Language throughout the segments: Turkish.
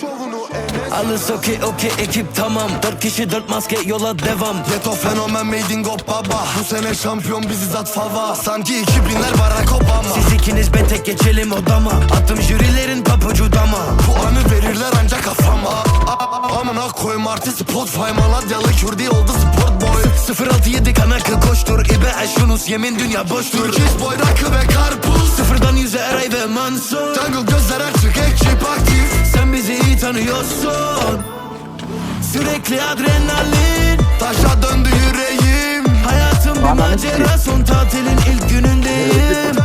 şovunu Enes. Alız okey okey ekip tamam. Dört kişi dört maske yola devam. Yeto fenomen made in God baba Bu sene şampiyon bizi zat fava. Sanki 2000'ler Barack Obama. Siz ikiniz ben tek geçelim odama. Attım jürilerin papucu dama Bu anı verirler ancak kafama. Amına koyma artist Spotify Maladyalı Kürdi oldu sport boy. 067 kanakı koştur İbe eşyunus yemin dünya boştur. Türkiş boy rakı ve karpuz. Sıfırdan yüze Eray ve Mansur Jungle gözler açık ekip aktif Sen bizi iyi tanıyorsun. Sürekli adrenalin. Taşa döndü yüreğim. Hayatım bir macera son tatilin ilk günündeyim.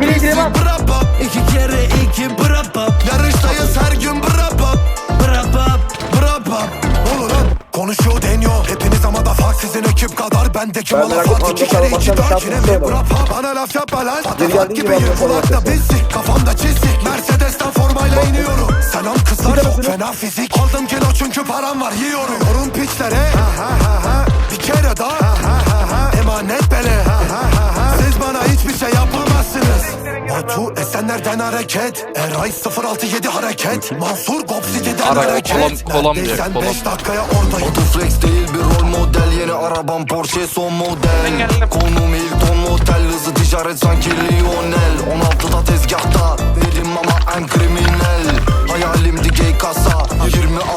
Bizi bırakıp İki kere iki bırapap Yarıştayız her gün bırakıp bırapap Bırakıp Olur Konuşuyor deniyor. Hepiniz ama da fark sizin ekip kadar. Bendeki Ben mala merak fark? iki kere iki dört yine mi bırakıp Bana laf yapma lan. Geri Patates geldiğin gibi gibi yapmak kulakta bizi Kafamda çizik Mercedes'ten formayla iniyorum Selam kızlar çok fena fizik. Aldım kilo çünkü param var yiyorum. Yorum piçlere. Ha, ha, ha, ha. Bir kere daha. Ha, ha, ha, ha. Emanet bele. Ha, ha, ha, ha. Siz bana hiçbir şey yapamazsınız. Batu Esenler'den hareket. Eray 067 hareket. Mansur Gop City'den Ara- hareket. Kolom- Kolombiya, Neredeysen Kolom- 5 dakikaya oradayım Autoflex değil bir rol model Yeni arabam Porsche son model. Konum Hilton motel Hızlı ticaret sanki Lionel. 16'da tezgahta Dedim ama en kriminal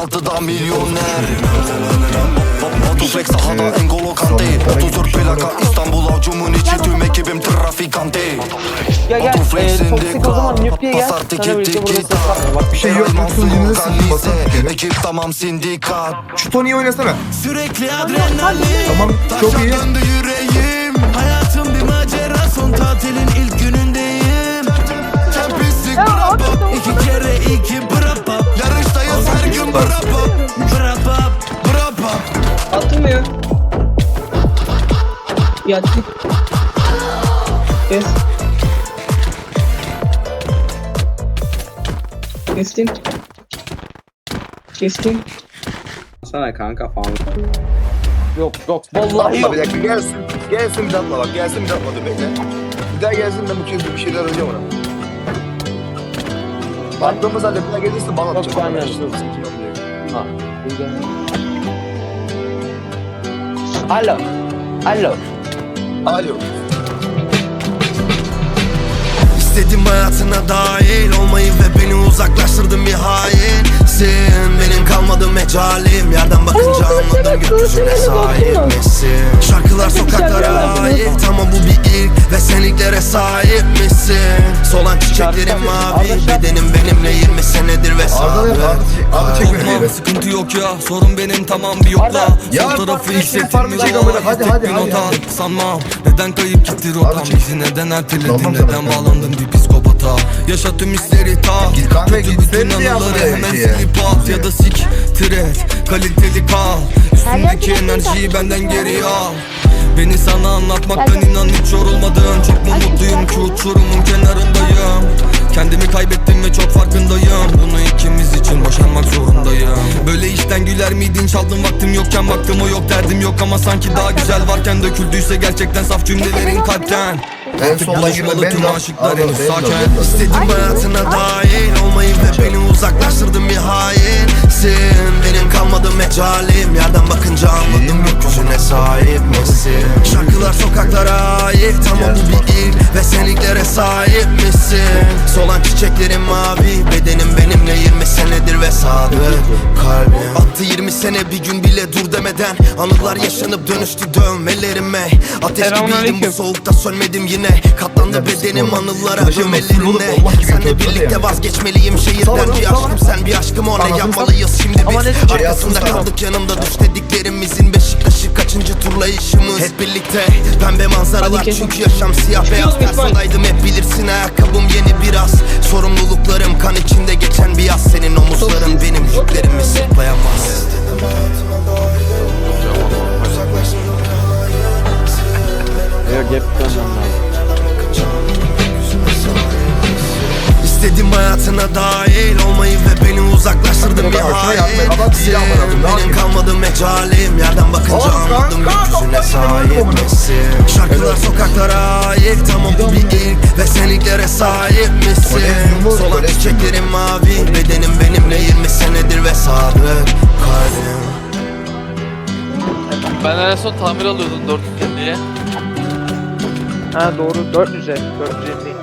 26'da milyoner Autoflex sahada Engolo Kante 34 plaka İstanbul avcumun içi tüm ekibim trafikante Gel gel. Ee, toksik o zaman gel. Sana birlikte burada. Bak bir şey yok. Mansur dinlesin, basar. Ekip tamam sindikat Şu Tony'yi oynasana. Sürekli adrenalin Tamam çok iyi. döndü yüreğim Hayatım bir macera son tatilin ilk günündeyim Kempislik bırakıp İki kere iki Yarıştayız her gün bırakıp bırapap Bırakıp Atılmıyor. Yattı. Kes. Kestim. Kestim. Sana kanka falan. Yok yok vallahi yok. bir dakika gelsin. Gelsin bir atla bak. Gelsin bir atla dur bekle. Bir daha gelsin ben bu kez bir şeyler arayacağım ona. Baktığımız halde bir daha gelirse bana atacak. ben Ben de. İşte sıkıntı yok diye. Ha. Alo. Alo. Alo. İstedim hayatına dahil olmayı ve beni uzaklaştırdın bir hainsin Benim kalmadı mecalim. Yerden bakınca anladım gökyüzüne sahip misin? Şarkılar sokaklara ait ama bu bir ilk ve senliklere sahip misin? Solan çiçeklerim mavi bedenim benimle 20 senedir ve Arda sabit. ne? Arda, Arda çek beni Korkma bir. sıkıntı yok ya sorun benim tamam bir yokla Sol tarafı hissettim mi. Hadi, tek hadi, bir hadi. Sanmam. Neden kayıp gitti rotam. Bizi neden erteledin? Neden bağlandın bir psikopata? Yaşa tüm hisleri ta. Kötü git, bütün anıları hemen silip at Ya da siktir et kaliteli kal. Üstündeki enerjiyi bir benden şey geri al. Beni sana anlatmaktan inan hiç yorulmadım. Çok mu mutluyum ki uçurumun kenarındayım? Kendimi kaybettim ve çok farkındayım. Bunu ikimiz için boşanmak zorundayım. Böyle işten güler miydin? Çaldın vaktim yokken Baktım. O yok derdim yok ama sanki daha güzel varken Döküldüyse gerçekten saf cümlelerin kalpten En girme Buluşmalı ben tüm aşıklar henüz sakin. İstedim hayatına dahil olmayı ve beni uzaklaştırdın bir hainsin. Benim kalmadı mecalim yerden bakınca anladım gökyüzüne sahip misin? Şarkılar sokaklara ait ama bu bir ilk ve senliklere sahip misin? Solan çiçeklerim mavi bedenim benimle 20 senedir sene bir gün bile dur demeden Anılar yaşanıp dönüştü dövmelerime. Ateş gibiydim bu soğukta sölmedim yine. Katlandı bedenim anılara gömelerine Senle birlikte vazgeçmeliyim şehirden. Bir aşkım sen bir aşkım. O ne yapmalıyız şimdi biz? Arkasında kaldık yanımda düş dediklerimizin Beşiktaş'ı kaçıncı turlayışımız? Hep birlikte. Pembe manzaralar çünkü yaşam siyah beyaz Yok gap İstedim hayatına dahil olmayı ve beni uzaklaştırdın bir ne Benim kalmadı mecalim yerden bakınca anladım gökyüzüne sahip misin? Şarkılar sokaklara ait ama bu bir ilk Ve sen ilklere sahip misin? Solak çiçeklerim mavi Bedenim benimle 20 senedir ve sadık kalbim. Ben en son tamir alıyordum 450'ye. Ha doğru 400'e 450.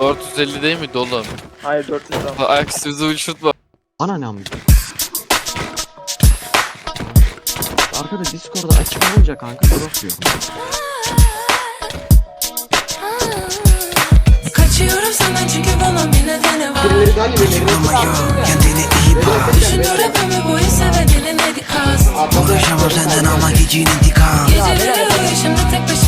450 değil miydi oğlum? Hayır 400 tamam. Ha, Ayak. Bana ne amca? Arkada Discord'da açık olunca kanka drop yok. Kaçıyorum senden çünkü bunun bir nedeni var Kendine iyi bak Düşünür hepimi bu hisse ve dilimedi kaz Ulaşamam senden ama gecenin intikam Geceleri uyuşumda tek başına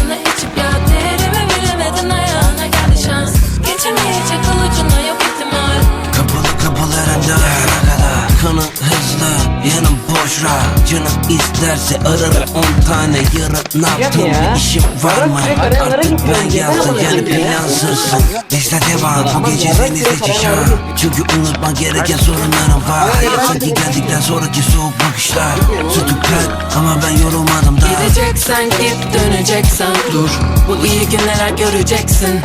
Canım isterse ararım on tane yarın Ne yaptın bir işim var mı? Artık ben yazdım yani plansızsın Bizde devam bu gece denize çıkacağım Çünkü unutma gereken sorunlarım var. Sanki geldikten sonraki soğuk bakışlar Sütü kalp ama ben yorulmadım da Gideceksen git döneceksen dur. Bu iyi günler göreceksin.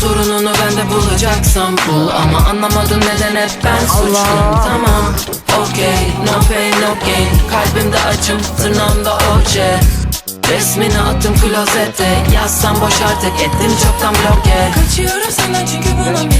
Sorununu bende bulacaksan bul. Ama anlamadım neden hep ben suçluyum. Tamam okey no pain no gain. Kalbimde acım tırnağımda oje Resmini attım klozete. Yazsam boş artık ettim çoktan bloke. Kaçıyorum senden çünkü bir